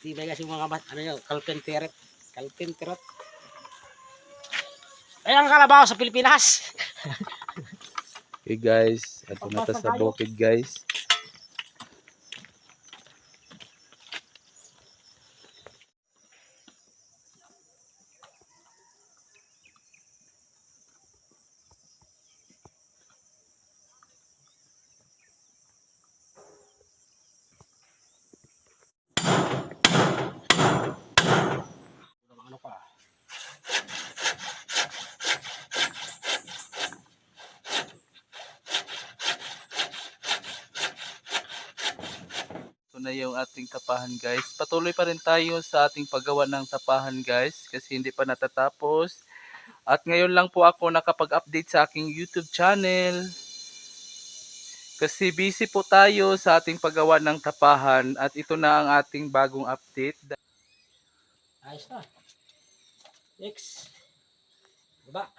Tibay kasi mga kabat, ano yun, kalpenteret. Kalpenteret. Ay, ang kalabaw sa Pilipinas. Okay guys, ato na ta sa bukid guys. Na yung ating tapahan guys. Patuloy pa rin tayo sa ating paggawa ng tapahan guys kasi hindi pa natatapos. At ngayon lang po ako nakapag-update sa aking YouTube channel. Kasi busy po tayo sa ating paggawa ng tapahan at ito na ang ating bagong update. Ayos na. Next. Baba.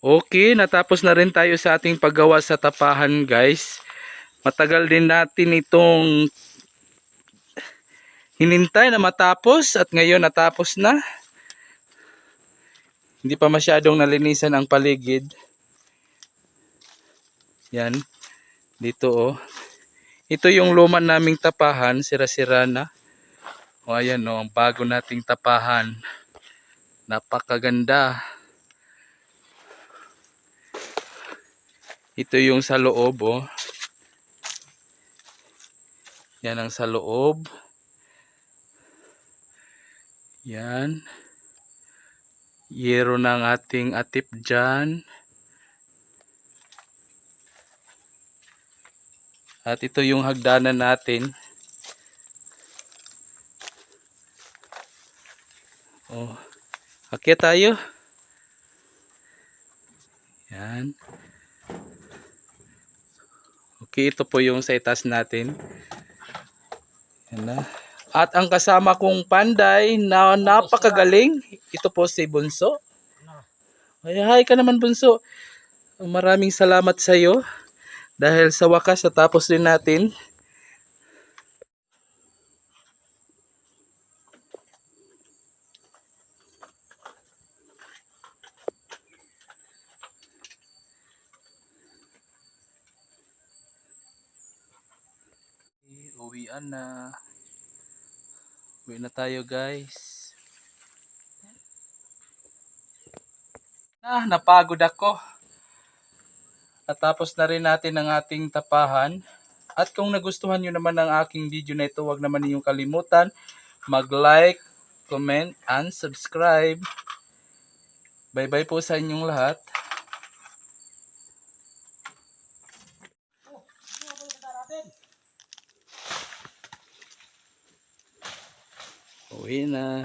Okay, natapos na rin tayo sa ating paggawa sa tapahan guys. Matagal din natin itong hinintay na matapos at ngayon natapos na. Hindi pa masyadong nalinisan ang paligid. Yan. Dito oh. Ito yung luma naming tapahan, sira-sira na. O ayan oh, ang bago nating tapahan. Napakaganda. Ito yung sa loob, oh. Yan ang sa loob. Yan. Yero ng ating atip dyan. At ito yung hagdanan natin. Oh. Akyat tayo. Yan. Okay, ito po yung sa itaas natin. Yan na. At ang kasama kong panday na napakagaling, ito po si Bunso. Ay, hi ka naman Bunso. Maraming salamat sa iyo dahil sa wakas natapos din natin. Uwian na. Uwi na tayo guys. Ah, napagod ako. Natapos na rin natin ang ating tapahan. At kung nagustuhan nyo naman ang aking video na ito, huwag naman ninyong kalimutan mag-like, comment, and subscribe. Bye-bye po sa inyong lahat. Uwi na.